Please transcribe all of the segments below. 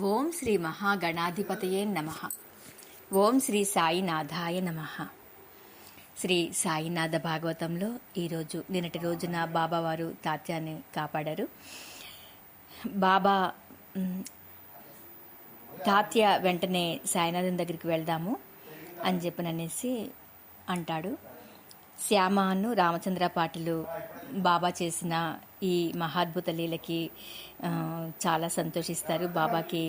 ఓం శ్రీ మహాగణాధిపతయే నమ. ఓం శ్రీ సాయినాథాయ నమ. శ్రీ సాయినాథ భాగవతంలో ఈరోజు నిన్నటి రోజున బాబావారు తాత్యాన్ని కాపాడారు. బాబా తాత్య వెంటనే సాయినాథం దగ్గరికి వెళ్దాము అని చెప్పననేసి అంటాడు. శ్యామను రామచంద్ర పాటిలు బాబా చేసిన ఈ మహాద్భుత లీలకి చాలా సంతోషిస్తారు. బాబాకి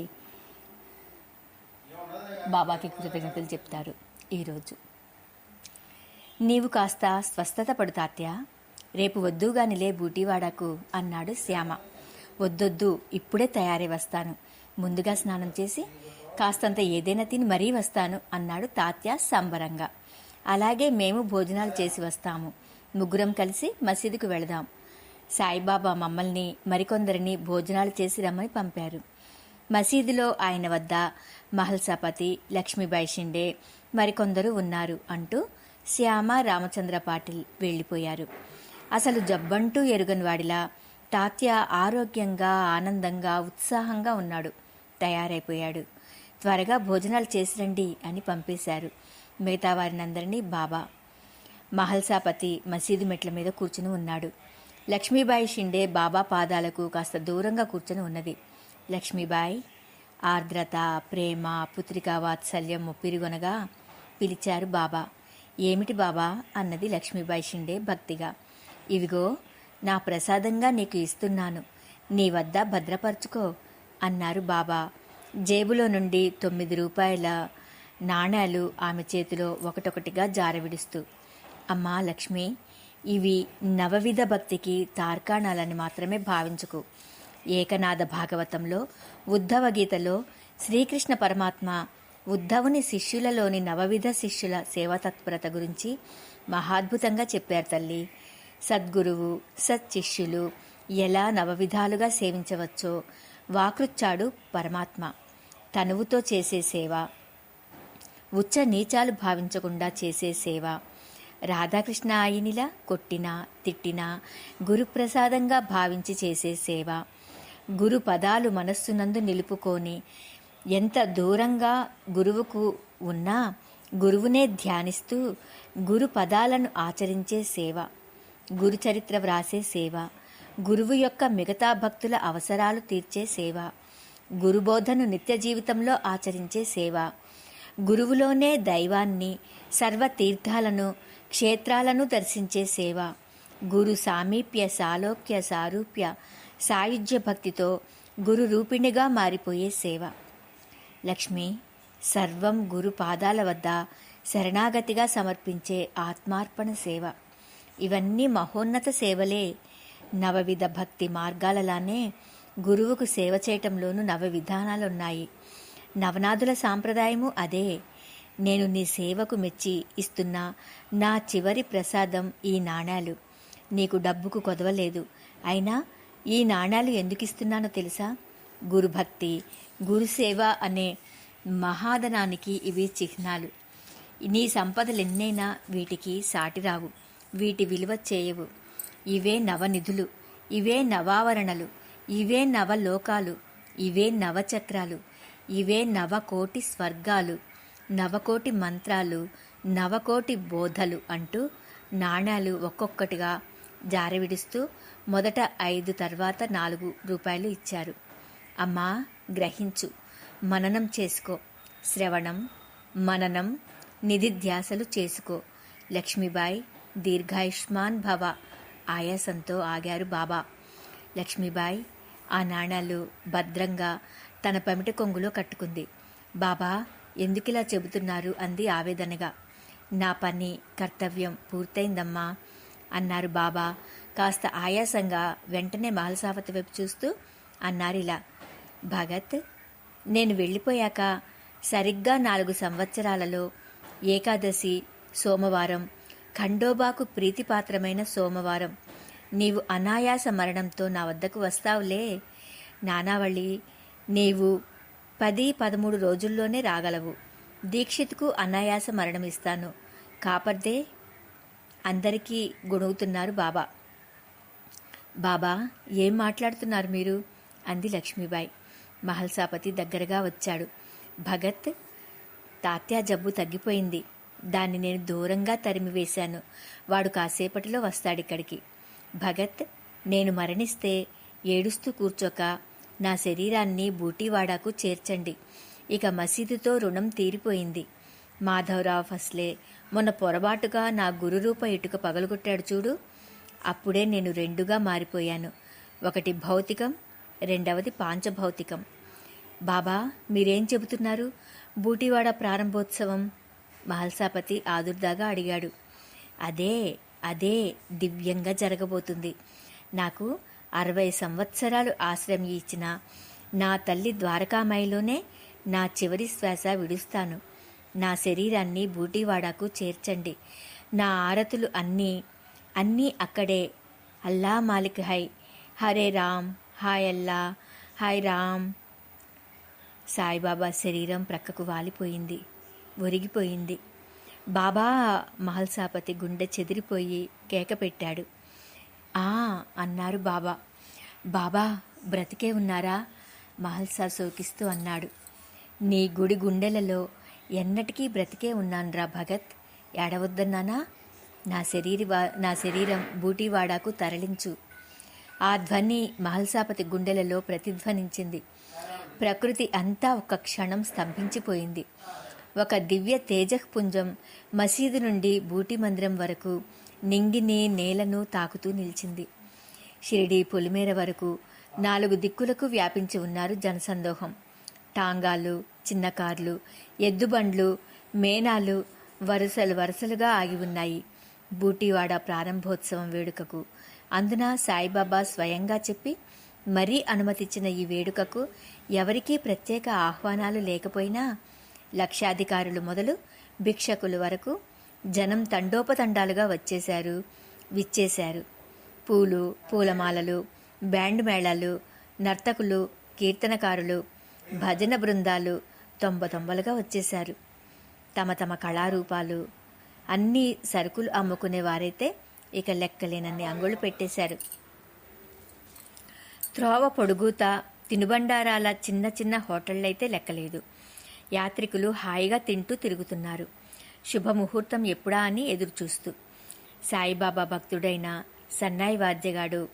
బాబాకి కృతజ్ఞతలు చెప్తారు ఈరోజు. నీవు కాస్త స్వస్థత పడు తాత్య. రేపు వద్దుగానిలే బూటీవాడకు అన్నాడు శ్యామ. వద్దొద్దు ఇప్పుడే తయారై వస్తాను. ముందుగా స్నానం చేసి కాస్తంత ఏదైనా తిని మరీ వస్తాను అన్నాడు తాత్య సంబరంగా. అలాగే మేము భోజనాలు చేసి వస్తాము. ముగ్గురం కలిసి మసీదుకు వెళదాం. సాయిబాబా మమ్మల్ని మరికొందరిని భోజనాలు చేసి రమ్మని పంపారు. మసీదులో ఆయన వద్ద మహల్సాపతి లక్ష్మీబాయి షిండే మరికొందరు ఉన్నారు అంటూ శ్యామ రామచంద్ర పాటిల్ వెళ్ళిపోయారు. అసలు జబ్బంటూ ఎరుగని వాడిలా తాత్య ఆరోగ్యంగా ఆనందంగా ఉత్సాహంగా ఉన్నాడు. తయారైపోయాడు. త్వరగా భోజనాలు చేసిరండి అని పంపేశారు మిగతా వారినందరినీ బాబా. మహల్సాపతి మసీదు మెట్ల మీద కూర్చుని ఉన్నాడు. లక్ష్మీబాయి షిండే బాబా పాదాలకు కాస్త దూరంగా కూర్చుని ఉన్నది. లక్ష్మీబాయి ఆర్ద్రత ప్రేమ పుత్రికా వాత్సల్యం ముప్పిరిగొనగా పిలిచారు బాబా. ఏమిటి బాబా? అన్నది లక్ష్మీబాయి షిండే భక్తిగా. ఇవిగో నా ప్రసాదంగా నీకు ఇస్తున్నాను. నీ వద్ద భద్రపరుచుకో అన్నారు బాబా. జేబులో నుండి తొమ్మిది రూపాయల నాణేలు ఆమె చేతిలో ఒకటొకటిగా జారవిడుస్తూ. అమ్మా లక్ష్మి ఇవి నవవిధ భక్తికి తార్కాణాలని మాత్రమే భావించుకు. ఏకనాథ భాగవతంలో ఉద్ధవ గీతలో శ్రీకృష్ణ పరమాత్మ ఉద్ధవుని శిష్యులలోని నవవిధ శిష్యుల సేవాతత్పరత గురించి మహాద్భుతంగా చెప్పారు తల్లి. సద్గురువు సత్శిష్యులు ఎలా నవవిధాలుగా సేవించవచ్చో వాకృచ్చాడు పరమాత్మ. తనువుతో చేసే సేవ ఉచ్చ నీచాలు భావించకుండా చేసే సేవ రాధాకృష్ణ ఆయనిలా కొట్టినా తిట్టినా గురుప్రసాదంగా భావించి చేసే సేవ. గురు పదాలు మనస్సునందు నిలుపుకొని ఎంత దూరంగా గురువుకు ఉన్నా గురువునే ధ్యానిస్తూ గురు పదాలను ఆచరించే సేవ గురు చరిత్ర వ్రాసే సేవ గురువు యొక్క మిగతా భక్తుల అవసరాలు తీర్చే సేవ గురుబోధను నిత్య జీవితంలో ఆచరించే సేవ. గురువులోనే దైవాన్ని సర్వ తీర్థాలను క్షేత్రాలను దర్శించే సేవ. గురు సామీప్య సాలోక్య సారూప్య సాయుధ్య భక్తితో గురు రూపిణిగా మారిపోయే సేవ. లక్ష్మి సర్వం గురు పాదాల వద్ద శరణాగతిగా సమర్పించే ఆత్మార్పణ సేవ. ఇవన్నీ మహోన్నత సేవలే. నవవిధ భక్తి మార్గాలలానే గురువుకు సేవ చేయటంలోనూ నవ విధానాలున్నాయి నవనాథుల సాంప్రదాయము అదే. నేను నీ సేవకు మెచ్చి ఇస్తున్న నా చివరి ప్రసాదం ఈ నాణాలు. నీకు డబ్బుకు కొదవలేదు. అయినా ఈ నాణాలు ఎందుకు ఇస్తున్నానో తెలుసా? గురుభక్తి గురుసేవ అనే మహాధనానికి ఇవి చిహ్నాలు. నీ సంపదలెన్నైనా వీటికి సాటిరావు వీటి విలువ చేయవు. ఇవే నవనిధులు. ఇవే నవావరణలు. ఇవే నవలోకాలు. ఇవే నవచక్రాలు. ఇవే నవకోటి స్వర్గాలు. నవకోటి మంత్రాలు నవకోటి బోధలు అంటూ నాణాలు ఒక్కొక్కటిగా జారవిడుస్తూ మొదట ఐదు తర్వాత నాలుగు రూపాయలు ఇచ్చారు. అమ్మా గ్రహించు. మననం చేసుకో. శ్రవణం మననం నిధిధ్యాసలు చేసుకో. లక్ష్మీబాయి దీర్ఘాయుష్మాన్ భవ. ఆయాసంతో ఆగారు బాబా. లక్ష్మీబాయి ఆ నాణాలు భద్రంగా తన పమిట కొంగులో కట్టుకుంది. బాబా ఎందుకిలా చెబుతున్నారు? అంది ఆవేదనగా. నా పని కర్తవ్యం పూర్తయిందమ్మా అన్నారు బాబా. కాస్త ఆయాసంగా వెంటనే మహల్సావతి వైపు చూస్తూ అన్నారిలా భగత్ నేను వెళ్ళిపోయాక సరిగ్గా నాలుగు సంవత్సరాలలో ఏకాదశి సోమవారం ఖండోబాకు ప్రీతిపాత్రమైన సోమవారం. నీవు అనాయాస మరణంతో నా వద్దకు వస్తావులే. నానావళి నీవు పది పదమూడు రోజుల్లోనే రాగలవు. దీక్షిత్కు అనాయాస మరణమిస్తాను. కాపర్దే అందరికీ గుణుగుతున్నారు బాబా. బాబా ఏం మాట్లాడుతున్నారు మీరు? అంది లక్ష్మీబాయి. మహల్సాపతి దగ్గరగా వచ్చాడు. భగత్ తాత్యా జబ్బు తగ్గిపోయింది. దాన్ని నేను దూరంగా తరిమివేశాను. వాడు కాసేపటిలో వస్తాడిక్కడికి. భగత్ నేను మరణిస్తే ఏడుస్తూ కూర్చోక నా శరీరాన్ని బూటీవాడాకు చేర్చండి. ఇక మసీదుతో రుణం తీరిపోయింది. మాధవరావు ఫస్లే మొన్న పొరపాటుగా నా గురురూప ఇటుక పగలగొట్టాడు చూడు. అప్పుడే నేను రెండుగా మారిపోయాను. ఒకటి భౌతికం రెండవది పాంచభౌతికం. బాబా మీరేం చెబుతున్నారు? బూటివాడ ప్రారంభోత్సవం? మహల్సాపతి ఆదుర్దాగా అడిగాడు. అదే అదే దివ్యంగా జరగబోతుంది. నాకు అరవై సంవత్సరాలు ఆశ్రయం ఇచ్చిన నా తల్లి ద్వారకామాయిలోనే నా చివరి శ్వాస విడుస్తాను. నా శరీరాన్ని బూటీవాడకు చేర్చండి. నా ఆరతులు అన్నీ అన్నీ అక్కడే. అల్లా మాలిక్ హై. హరే రామ్. హాయ్ అల్లా. హాయ్ రామ్. సాయిబాబా శరీరం ప్రక్కకు వాలిపోయింది. ఒరిగిపోయింది. బాబా మహల్సాపతి గుండె చెదిరిపోయి కేక పెట్టాడు. ఆ అన్నారు బాబా. బాబా బ్రతికే ఉన్నారా? మహల్సా సోకిస్తూ అన్నాడు. నీ గుడి గుండెలలో ఎన్నటికీ బ్రతికే ఉన్నాన్రా భగత్. ఏడవద్దన్నానా నా శరీరి నా శరీరం బూటీవాడాకు తరలించు. ఆ ధ్వని మహల్సాపతి గుండెలలో ప్రతిధ్వనించింది. ప్రకృతి అంతా ఒక క్షణం స్తంభించిపోయింది. ఒక దివ్య తేజఃపుంజం మసీదు నుండి బూటి మందిరం వరకు నింగిని నేలను తాకుతూ నిలిచింది. షిరిడి పొలిమేర వరకు నాలుగు దిక్కులకు వ్యాపించి ఉన్నారు జనసందోహం. టాంగాలు చిన్న కార్లు ఎద్దుబండ్లు మేనాలు వరుసలు వరుసలుగా ఆగి ఉన్నాయి. బూటీవాడ ప్రారంభోత్సవం వేడుకకు అందున సాయిబాబా స్వయంగా చెప్పి మరీ అనుమతిచ్చిన ఈ వేడుకకు ఎవరికీ ప్రత్యేక ఆహ్వానాలు లేకపోయినా లక్షాధికారులు మొదలు భిక్షకులు వరకు జనం తండోపతండాలుగా వచ్చేశారు విచ్చేశారు. పూలు పూలమాలలు బ్యాండ్ మేళాలు నర్తకులు కీర్తనకారులు భజన బృందాలు తొంభ తొంబలుగా వచ్చేశారు. తమ తమ కళారూపాలు అన్ని సరుకులు అమ్ముకునే వారైతే ఇక లెక్కలేనన్ని అంగుళ్ళు పెట్టేశారు. త్రోవ పొడుగుత తినుబండారాల చిన్న చిన్న హోటళ్ళైతే లెక్కలేదు. యాత్రికులు హాయిగా తింటూ తిరుగుతున్నారు. శుభముహూర్తం ఎప్పుడా అని ఎదురుచూస్తూ. సాయిబాబా భక్తుడైన సన్నాయి వాద్యగాడు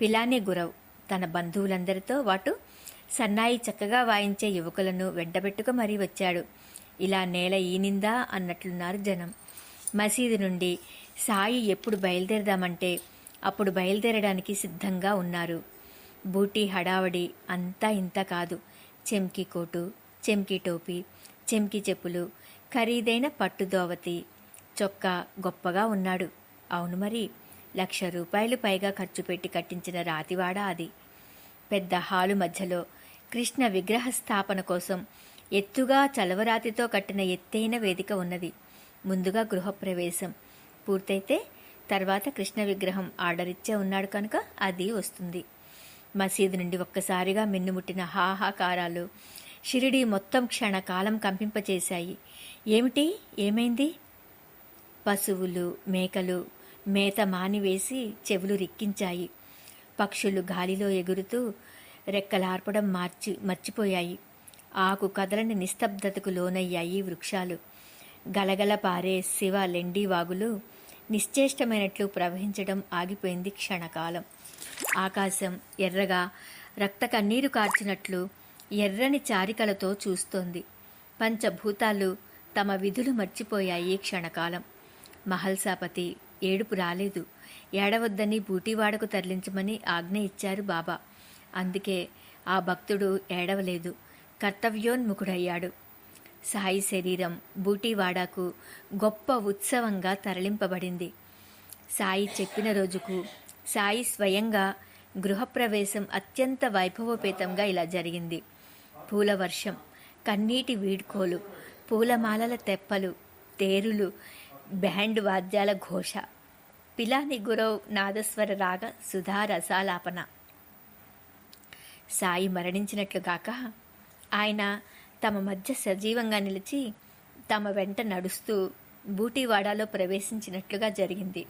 పిలానే గురవ్ తన బంధువులందరితో వాటు సన్నాయి చక్కగా వాయించే యువకులను వెంటబెట్టుకు మరీ వచ్చాడు. ఇలా నేల ఈనిందా అన్నట్లున్నారు జనం. మసీదు నుండి సాయి ఎప్పుడు బయలుదేరదామంటే అప్పుడు బయలుదేరడానికి సిద్ధంగా ఉన్నారు. బూటీ హడావడి అంతా ఇంత కాదు. చెంకి కోటు చెంకి టోపీ చెంకి చెప్పులు ఖరీదైన పట్టు దోవతి చొక్కా గొప్పగా ఉన్నాడు. అవును మరి లక్ష రూపాయలు పైగా ఖర్చు పెట్టి కట్టించిన రాతివాడ అది. పెద్ద హాలు మధ్యలో కృష్ణ విగ్రహ స్థాపన కోసం ఎత్తుగా చలవరాతితో కట్టిన ఎత్తైన వేదిక ఉన్నది. ముందుగా గృహప్రవేశం. పూర్తయితే తర్వాత కృష్ణ విగ్రహం ఆర్డర్ ఇచ్చే ఉన్నాడు కనుక అది వస్తుంది. మసీదు నుండి ఒక్కసారిగా మిన్నుముట్టిన హాహాకారాలు షిరిడి మొత్తం క్షణకాలం కంపింపచేశాయి. ఏమిటి? ఏమైంది? పశువులు మేకలు మేత మానివేసి చెవులు రిక్కించాయి. పక్షులు గాలిలో ఎగురుతూ రెక్కలార్పడం మార్చి మర్చిపోయాయి. ఆకు కదలని నిస్తబ్దతకు లోనయ్యాయి వృక్షాలు. గలగల పారే శివ లెండి వాగులు నిశ్చేష్టమైనట్లు ప్రవహించడం ఆగిపోయింది క్షణకాలం. ఆకాశం ఎర్రగా రక్త కన్నీరు కార్చినట్లు ఎర్రని చారికలతో చూస్తోంది. పంచభూతాలు తమ విధులు మర్చిపోయాయి క్షణకాలం. మహల్సాపతి ఏడుపు రాలేదు. ఏడవద్దని బూటీవాడకు తరలించమని ఆజ్ఞ ఇచ్చారు బాబా. అందుకే ఆ భక్తుడు ఏడవలేదు. కర్తవ్యోన్ముఖుడయ్యాడు. సాయి శరీరం బూటీవాడాకు గొప్ప ఉత్సవంగా తరలింపబడింది. సాయి చెప్పిన రోజుకు సాయి స్వయంగా గృహప్రవేశం అత్యంత వైభవోపేతంగా ఇలా జరిగింది. పూల వర్షం కన్నీటి వీడ్కోలు పూలమాలల తెప్పలు తేరులు బ్యాండ్ వాద్యాల ఘోష పిలాని గురవ్ నాదస్వర రాగ సుధా రసాలాపన. సాయి మరణించినట్లుగాక ఆయన తమ మధ్య సజీవంగా నిలిచి తమ వెంట నడుస్తూ బూటీవాడాలో ప్రవేశించినట్లుగా జరిగింది.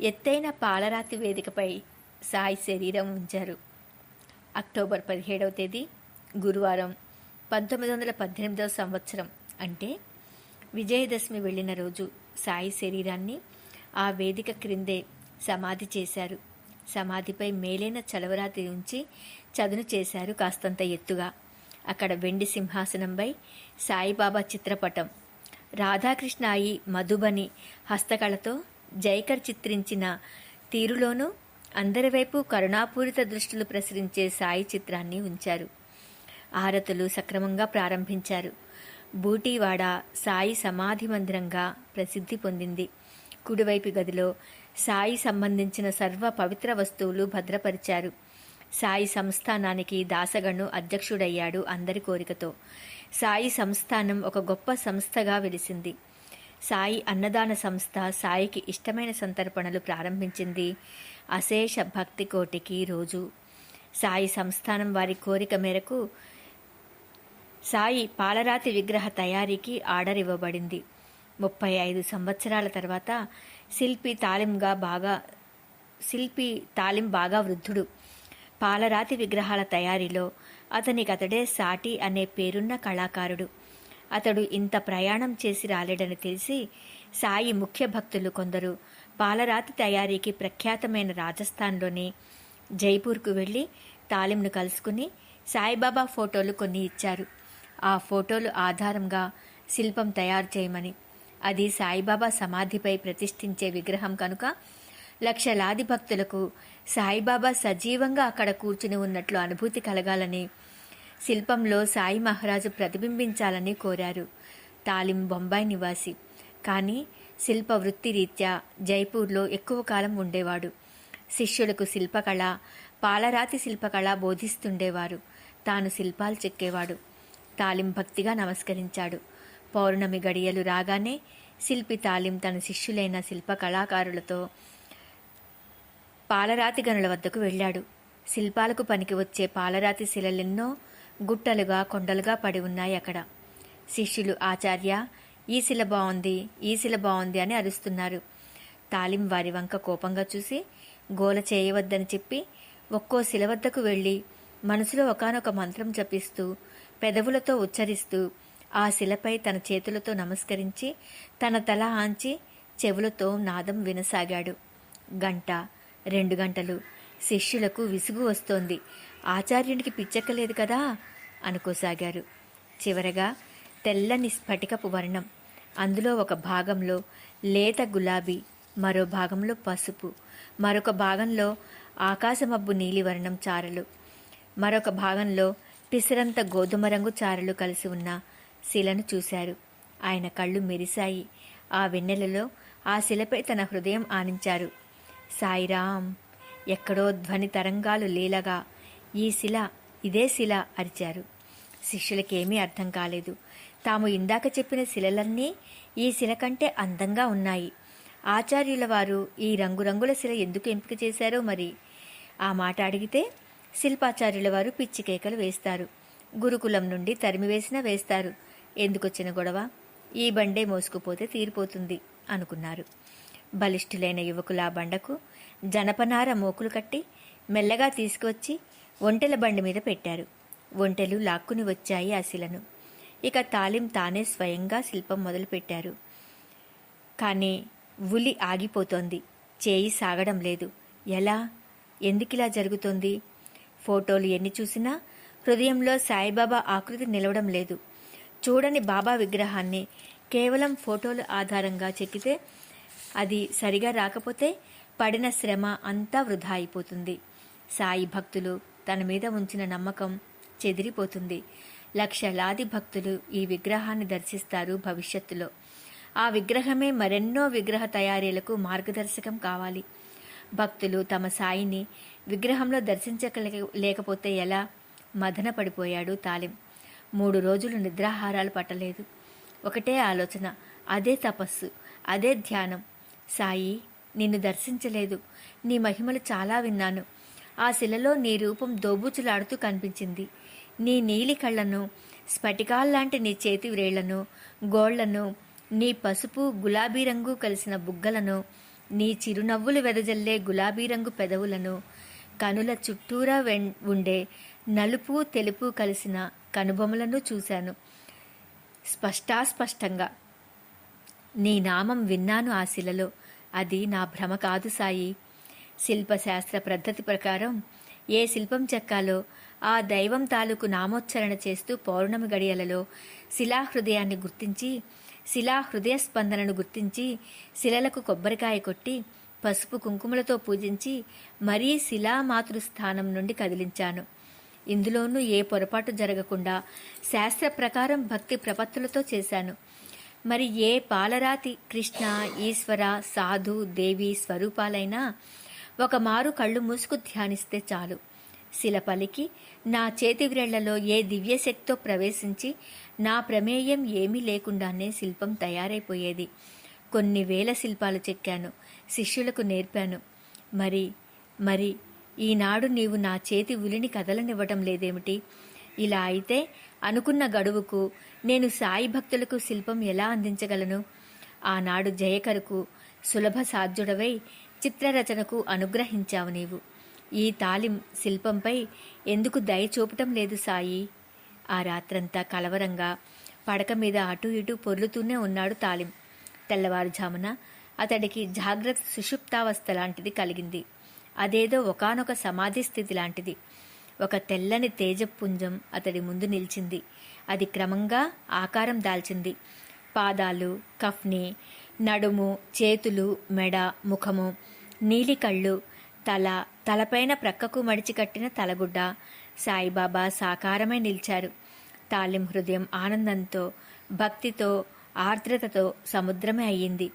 ఎత్తైన పాలరాతి వేదికపై సాయి శరీరం ఉంచారు. అక్టోబర్ పదిహేడవ తేదీ గురువారం పంతొమ్మిది వందల పద్దెనిమిదవ సంవత్సరం అంటే విజయదశమి వెళ్ళిన రోజు సాయి శరీరాన్ని ఆ వేదిక క్రిందే సమాధి చేశారు. సమాధిపై మేలైన చలవరాతి ఉంచి చదును చేశారు కాస్తంత ఎత్తుగా. అక్కడ వెండి సింహాసనంపై సాయిబాబా చిత్రపటం రాధాకృష్ణ అయి మధుబని హస్తకళతో జైకర్ చిత్రించిన తీరులోనూ అందరి వైపు కరుణాపూరిత దృష్టిలు ప్రసరించే సాయి చిత్రాన్ని ఉంచారు. ఆరతులు సక్రమంగా ప్రారంభించారు. బూటీవాడ సాయి సమాధి మందిరంగా ప్రసిద్ధి పొందింది. కుడివైపు గదిలో సాయి సంబంధించిన సర్వ పవిత్ర వస్తువులు భద్రపరిచారు. సాయి సంస్థానానికి దాసగణు అధ్యక్షుడయ్యాడు అందరి కోరికతో. సాయి సంస్థానం ఒక గొప్ప సంస్థగా వెలిసింది. సాయి అన్నదాన సంస్థ సాయికి ఇష్టమైన సంతర్పణలు ప్రారంభించింది అశేష భక్తి కోటికి రోజు. సాయి సంస్థానం వారి కోరిక మేరకు సాయి పాలరాతి విగ్రహ తయారీకి ఆర్డర్ ఇవ్వబడింది. ముప్పై ఐదు సంవత్సరాల తర్వాత శిల్పి తాలింగా బాగా శిల్పి తాలిం బాగా వృద్ధుడు. పాలరాతి విగ్రహాల తయారీలో అతనికతడే సాటి అనే పేరున్న కళాకారుడు. అతడు ఇంత ప్రయాణం చేసి రాలేడని తెలిసి సాయి ముఖ్య భక్తులు కొందరు పాలరాతి తయారీకి ప్రఖ్యాతమైన రాజస్థాన్లోని జైపూర్కు వెళ్ళి తాలింను కలుసుకుని సాయిబాబా ఫోటోలు కొన్ని ఇచ్చారు. ఆ ఫోటోలు ఆధారంగా శిల్పం తయారు చేయమని. అది సాయిబాబా సమాధిపై ప్రతిష్ఠించే విగ్రహం కనుక లక్షలాది భక్తులకు సాయిబాబా సజీవంగా అక్కడ కూర్చుని ఉన్నట్లు అనుభూతి కలగాలని శిల్పంలో సాయి మహారాజు ప్రతిబింబించాలని కోరారు తాలిం బొంబాయి నివాసి. కానీ శిల్ప వృత్తి రీత్యా జైపూర్లో ఎక్కువ కాలం ఉండేవాడు. శిష్యులకు శిల్పకళ పాలరాతి శిల్పకళ బోధిస్తుండేవారు. తాను శిల్పాలు చెక్కేవాడు. తాలిం భక్తిగా నమస్కరించాడు. పౌర్ణమి గడియలు రాగానే శిల్పి తాలిం తన శిష్యులైన శిల్ప కళాకారులతో పాలరాతి గనుల వద్దకు వెళ్ళాడు. శిల్పాలకు పనికి వచ్చే పాలరాతి శిలలెన్నో గుట్టలుగా కొండలుగా పడి ఉన్నాయి అక్కడ. శిష్యులు ఆచార్య ఈ శిల బాగుంది ఈ శిల బాగుంది అని అరుస్తున్నారు. తాలిం వారి వంక కోపంగా చూసి గోల చేయవద్దని చెప్పి ఒక్కో శిల వద్దకు వెళ్ళి మనసులో ఒకనొక మంత్రం జపిస్తూ పెదవులతో ఉచ్చరిస్తూ ఆ శిలపై తన చేతులతో నమస్కరించి తన తల ఆంచి చెవులతో నాదం వినసాగాడు. గంట రెండు గంటలు. శిష్యులకు విసుగు వస్తోంది. ఆచార్యునికి పిచ్చెక్కలేదు కదా? అనుకోసాగారు. చివరగా తెల్లని స్ఫటికపు వర్ణం. అందులో ఒక భాగంలో లేత గులాబీ మరో భాగంలో పసుపు మరొక భాగంలో ఆకాశమబ్బు నీలివర్ణం చారలు. మరొక భాగంలో పిసిరంత గోధుమ రంగు చారలు కలిసి ఉన్న శిలను చూశారు. ఆయన కళ్ళు మెరిశాయి. ఆ వెన్నెలలో ఆ శిలపై తన హృదయం ఆనించారు. సాయిరాం ఎక్కడో ధ్వని తరంగాలు లీలగా ఈ శిల ఇదే శిల అరిచారు. శిష్యులకేమీ అర్థం కాలేదు. తాము ఇందాక చెప్పిన శిలలన్నీ ఈ శిల కంటే అందంగా ఉన్నాయి. ఆచార్యుల వారు ఈ రంగురంగుల శిల ఎందుకు ఎంపిక చేశారో మరి? ఆ మాట అడిగితే శిల్పాచార్యుల వారు పిచ్చి కేకలు వేస్తారు. గురుకులం నుండి తరిమివేసినా వేస్తారు. ఎందుకొచ్చిన గొడవ? ఈ బండే మోసుకుపోతే తీరిపోతుంది అనుకున్నారు. బలిష్ఠులైన యువకుల ఆ బండకు జనపనార మోకులు కట్టి మెల్లగా తీసుకువచ్చి ఒంటెల బండి మీద పెట్టారు. ఒంటెలు లాక్కుని వచ్చాయి ఆ శిలను ఇక తాలిం తానే స్వయంగా శిల్పం మొదలుపెట్టారు కానీ ఉలి ఆగిపోతోంది. చేయి సాగడం లేదు. ఎలా? ఎందుకిలా జరుగుతోంది? ఫోటోలు ఎన్ని చూసినా హృదయంలో సాయిబాబా ఆకృతి నిలవడం లేదు. చూడని బాబా విగ్రహాన్ని కేవలం ఫోటోలు ఆధారంగా చెక్కితే అది సరిగా రాకపోతే పడిన శ్రమ అంతా వృధా అయిపోతుంది. సాయి భక్తులు తన మీద ఉంచిన నమ్మకం చెదిరిపోతుంది. లక్షలాది భక్తులు ఈ విగ్రహాన్ని దర్శిస్తారు భవిష్యత్తులో. ఆ విగ్రహమే మరెన్నో విగ్రహ తయారీలకు మార్గదర్శకం కావాలి. భక్తులు తమ సాయిని విగ్రహంలో దర్శించక లేకపోతే ఎలా? మదన పడిపోయాడు తాలిం. మూడు రోజులు నిద్రాహారాలు పట్టలేదు. ఒకటే ఆలోచన. అదే తపస్సు. అదే ధ్యానం. సాయి నిన్ను దర్శించలేదు. నీ మహిమలు చాలా విన్నాను. ఆ శిలలో నీ రూపం దోబూచులాడుతూ కనిపించింది. నీ నీలి కళ్ళను స్ఫటికాల్లాంటి నీ చేతి వ్రేళ్ళను గోళ్ళను నీ పసుపు గులాబీ రంగు కలిసిన బుగ్గలను నీ చిరునవ్వులు వెదజల్లే గులాబీ రంగు పెదవులను కనుల చుట్టూరా వెన్ ఉండే నలుపు తెలుపు కలిసిన కనుబొమలను చూశాను. స్పష్టాస్పష్టంగా నీ నామం విన్నాను ఆ శిలలో. అది నా భ్రమ కాదు సాయి. శిల్పశాస్త్ర పద్ధతి ప్రకారం ఏ శిల్పం చెక్కాలో ఆ దైవం తాలూకు నామోచ్చరణ చేస్తూ పౌర్ణమి గడియలలో శిలాహృదయాన్ని గుర్తించి శిలా హృదయ స్పందనను గుర్తించి శిలలకు కొబ్బరికాయ కొట్టి పసుపు కుంకుమలతో పూజించి మరీ శిలామాతృస్థానం నుండి కదిలించాను. ఇందులోనూ ఏ పొరపాటు జరగకుండా శాస్త్ర ప్రకారం భక్తి ప్రపత్తులతో చేశాను. మరి ఏ పాలరాతి కృష్ణ ఈశ్వర సాధు దేవి స్వరూపాలైనా ఒక మారు కళ్ళు మూసుకు ధ్యానిస్తే చాలు. శిల పలికి నా చేతి వ్రేళ్ళలో ఏ దివ్యశక్తితో ప్రవేశించి నా ప్రమేయం ఏమీ లేకుండానే శిల్పం తయారైపోయేది. కొన్ని వేల శిల్పాలు చెక్కాను. శిష్యులకు నేర్పాను. మరి మరి ఈనాడు నీవు నా చేతి ఉలిని కదలనివ్వటం లేదేమిటి? ఇలా అయితే అనుకున్న గడువుకు నేను సాయి భక్తులకు శిల్పం ఎలా అందించగలను? ఆనాడు జయకరకు సులభ సాధ్యుడవై చిత్రరచనకు అనుగ్రహించావు నీవు. ఈ తాలిం శిల్పంపై ఎందుకు దయ చూపటం లేదు సాయి? ఆ రాత్రంతా కలవరంగా పడక మీద అటు ఇటు పొర్లుతూనే ఉన్నాడు తాలిం. తెల్లవారుజామున అతడికి జాగ్రత్త సుషుప్తావస్థ లాంటిది కలిగింది. అదేదో ఒకనొక సమాధి స్థితి లాంటిది. ఒక తెల్లని తేజపుంజం అతడి ముందు నిలిచింది. అది క్రమంగా ఆకారం దాల్చింది. పాదాలు కఫ్ని నడుము చేతులు మెడ ముఖము నీలి కళ్ళు తల తలపైన ప్రక్కకు మడిచి కట్టిన తలగుడ్డ సాయిబాబా సాకారమై నిలిచారు. తాలిం హృదయం ఆనందంతో భక్తితో ఆర్ద్రతతో సముద్రమే అయ్యింది.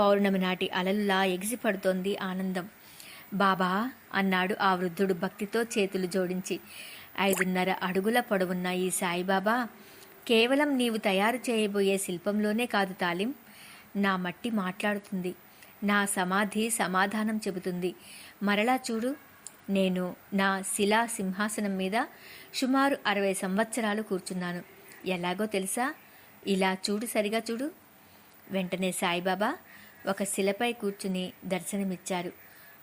పౌర్ణమి నాటి అలల్లా ఎగిసిపడుతోంది ఆనందం. బాబా అన్నాడు ఆ వృద్ధుడు భక్తితో చేతులు జోడించి. ఐదున్నర అడుగుల పొడవున్న ఈ సాయిబాబా కేవలం నీవు తయారు చేయబోయే శిల్పంలోనే కాదు తాలిం. నా మట్టి మాట్లాడుతుంది. నా సమాధి సమాధానం చెబుతుంది. మరలా చూడు. నేను నా శిలా సింహాసనం మీద సుమారు అరవై సంవత్సరాలు కూర్చున్నాను. ఎలాగో తెలుసా? ఇలా చూడు సరిగా చూడు. వెంటనే సాయిబాబా ఒక శిలపై కూర్చుని దర్శనమిచ్చారు.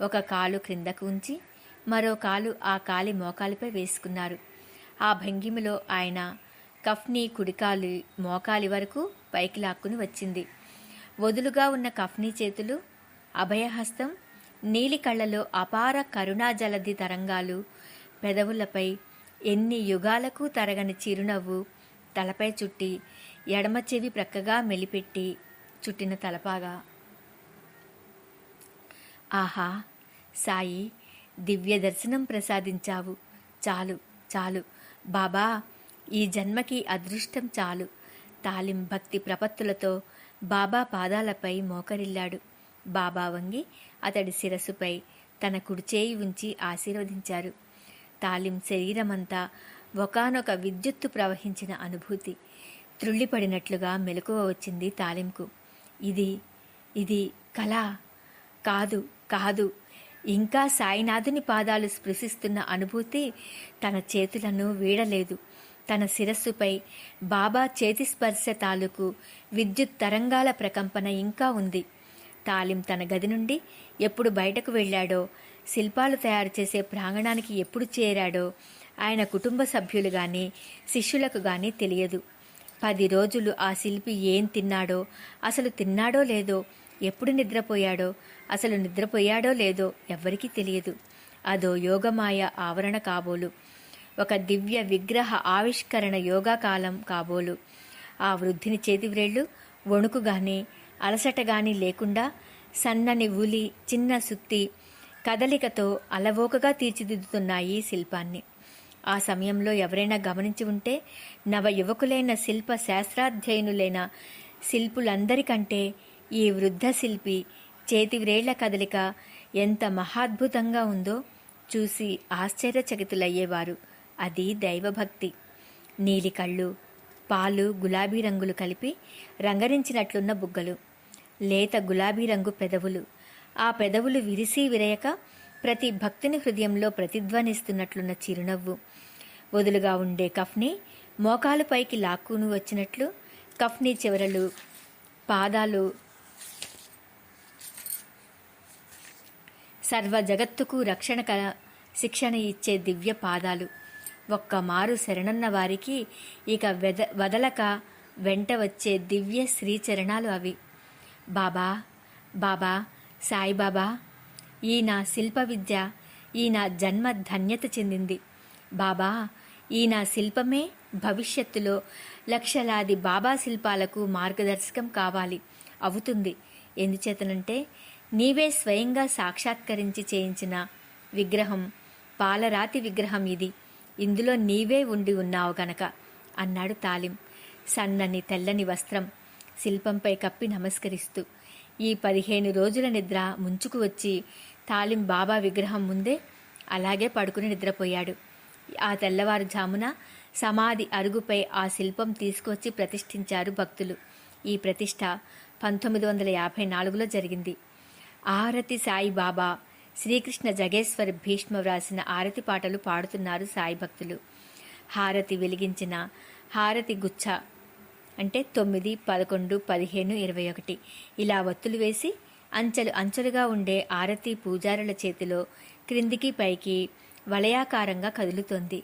ఒక కాలు క్రిందకు ఉంచి మరో కాలు ఆ కాలి మోకాలిపై వేసుకున్నారు. ఆ భంగిమలో ఆయన కఫ్నీ కుడికాలి మోకాలి వరకు పైకి లాక్కుని వచ్చింది. వదులుగా ఉన్న కఫ్నీ చేతులు అభయహస్తం నీలి కళ్ళలో అపార కరుణాజలధి తరంగాలు పెదవులపై ఎన్ని యుగాలకు తరగని చిరునవ్వు తలపై చుట్టి ఎడమ చెవి ప్రక్కగా మెలిపెట్టి చుట్టిన తలపాగా ఆహా సాయి దివ్య దర్శనం ప్రసాదించావు. చాలు చాలు. బాబా ఈ జన్మకి అదృష్టం చాలు. తాలిం భక్తి ప్రపత్తులతో బాబా పాదాలపై మోకరిల్లాడు. బాబా వంగి అతడి శిరస్సుపై తన కుడిచేయి ఉంచి ఆశీర్వదించారు. తాలిం శరీరమంతా ఒకనొక విద్యుత్తు ప్రవహించిన అనుభూతి. త్రుళ్ళిపడినట్లుగా మెలకువ వచ్చింది తాలింకు. ఇది ఇది కళ కాదు. కాదు. ఇంకా సాయినాథుని పాదాలు స్పృశిస్తున్న అనుభూతి తన చేతులను వీడలేదు. తన శిరస్సుపై బాబా చేతి స్పర్శ తాలూకు విద్యుత్ తరంగాల ప్రకంపన ఇంకా ఉంది. తాలిం తన గది నుండి ఎప్పుడు బయటకు వెళ్ళాడో శిల్పాలు తయారు చేసే ప్రాంగణానికి ఎప్పుడు చేరాడో ఆయన కుటుంబ సభ్యులు గాని శిష్యులకు గాని తెలియదు. పది రోజులు ఆ శిల్పి ఏం తిన్నాడో అసలు తిన్నాడో లేదో ఎప్పుడు నిద్రపోయాడో? అసలు నిద్రపోయాడో లేదో ఎవ్వరికీ తెలియదు. అదో యోగమాయ ఆవరణ కాబోలు. ఒక దివ్య విగ్రహ ఆవిష్కరణ యోగా కాలం కాబోలు. ఆ వృద్ధిని చేతివ్రేళ్ళు వణుకు అలసటగాని అలసట లేకుండా సన్నని ఉలి చిన్న సుత్తి కదలికతో అలవోకగా తీర్చిదిద్దుతున్నాయి శిల్పాన్ని. ఆ సమయంలో ఎవరైనా గమనించి ఉంటే నవ యువకులైన శిల్ప శాస్త్రాధ్యయనులైన శిల్పులందరికంటే ఈ వృద్ధ శిల్పి చేతి వ్రేళ్ళ కదలిక ఎంత మహాద్భుతంగా ఉందో చూసి ఆశ్చర్యచకితులయ్యేవారు. అది దైవభక్తి. నీలి కళ్ళు పాలు గులాబీ రంగులు కలిపి రంగరించినట్లున్న బుగ్గలు లేత గులాబీ రంగు పెదవులు. ఆ పెదవులు విరిసి విరయక ప్రతి భక్తుని హృదయంలో ప్రతిధ్వనిస్తున్నట్లున్న చిరునవ్వు. వదులుగా ఉండే కఫ్ని మోకాలు పైకి లాక్కును వచ్చినట్లు కఫ్ని చివరలు పాదాలు సర్వ జగత్తుకు రక్షణ శిక్షణ ఇచ్చే దివ్య పాదాలు. ఒక్క మారు శరణన్న వారికి ఇక వెద వదలక వెంట వచ్చే దివ్య శ్రీచరణాలు అవి. బాబా బాబా సాయిబాబా ఈ నా శిల్ప విద్య ఈ నా జన్మ ధన్యత చెందింది. బాబా ఈ నా శిల్పమే భవిష్యత్తులో లక్షలాది బాబా శిల్పాలకు మార్గదర్శకం కావాలి అవుతుంది. ఎందుచేతనంటే నీవే స్వయంగా సాక్షాత్కరించి చేయించిన విగ్రహం పాలరాతి విగ్రహం ఇది. ఇందులో నీవే ఉండి ఉన్నావు గనక అన్నాడు తాలిం సన్నని తెల్లని వస్త్రం శిల్పంపై కప్పి నమస్కరిస్తూ. ఈ పదిహేను రోజుల నిద్ర ముంచుకు వచ్చి తాలిం బాబా విగ్రహం ముందే అలాగే పడుకుని నిద్రపోయాడు. ఆ తెల్లవారుజామున సమాధి అరుగుపై ఆ శిల్పం తీసుకొచ్చి ప్రతిష్ఠించారు భక్తులు. ఈ ప్రతిష్ట పంతొమ్మిది వందల యాభై నాలుగులో జరిగింది. ఆరతి సాయిబాబా శ్రీకృష్ణ జగేశ్వరి భీష్మ వ్రాసిన ఆరతి పాటలు పాడుతున్నారు సాయి భక్తులు. హారతి వెలిగించిన హారతి గుచ్చ అంటే తొమ్మిది పదకొండు పదిహేను ఇరవై ఒకటి. ఇలా వత్తులు వేసి అంచెలు అంచెలుగా ఉండే ఆరతి పూజారుల చేతిలో క్రిందికి పైకి వలయాకారంగా కదులుతోంది.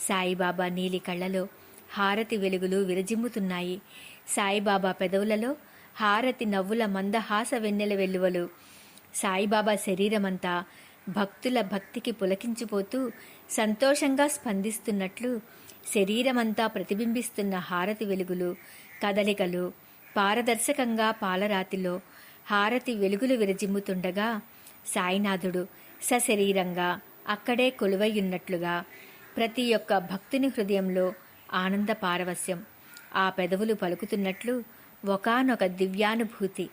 సాయిబాబా నీలి కళ్ళలో హారతి వెలుగులు విరజిమ్ముతున్నాయి. సాయిబాబా పెదవులలో హారతి నవ్వుల మందహాస వెన్నెల వెల్లువలు సాయిబాబా శరీరమంతా భక్తుల భక్తికి పులకించిపోతూ సంతోషంగా స్పందిస్తున్నట్లు శరీరమంతా ప్రతిబింబిస్తున్న హారతి వెలుగులు కదలికలు పారదర్శకంగా పాలరాతిలో హారతి వెలుగులు విరజిమ్ముతుండగా సాయినాథుడు సశరీరంగా అక్కడే కొలువయ్యున్నట్లుగా ప్రతి ఒక్క భక్తుని హృదయంలో ఆనంద పారవస్యం ఆ పెదవులు పలుకుతున్నట్లు ఒకానొక దివ్యానుభూతి.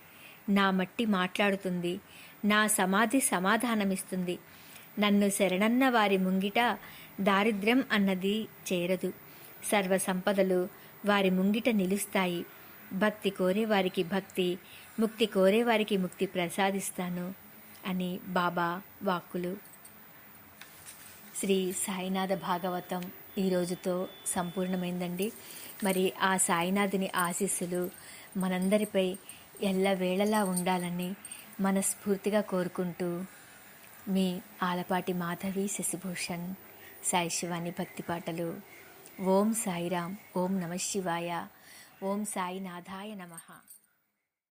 నా మట్టి మాట్లాడుతుంది. నా సమాధి సమాధానమిస్తుంది. నన్ను శరణన్న వారి ముంగిట దారిద్ర్యం అన్నది చేరదు. సర్వ సంపదలు వారి ముంగిట నిలుస్తాయి. భక్తి కోరే వారికి భక్తి ముక్తి కోరే వారికి ముక్తి ప్రసాదిస్తాను అని బాబా వాక్కులు. శ్రీ సాయినాథ భాగవతం ఈ రోజుతో సంపూర్ణమైందండి. మరి ఆ సాయినాథుని ఆశీస్సులు మనందరిపై ఎల్లవేళలా ఉండాలని మనస్ఫూర్తిగా కోరుకుంటూ మీ ఆలపాటి మాధవి శశిభూషణ్ సాయి శివాని భక్తి పాటలు. ఓం సాయిరామ్ ఓం నమ శివాయ ఓం సాయినాథాయ నమః.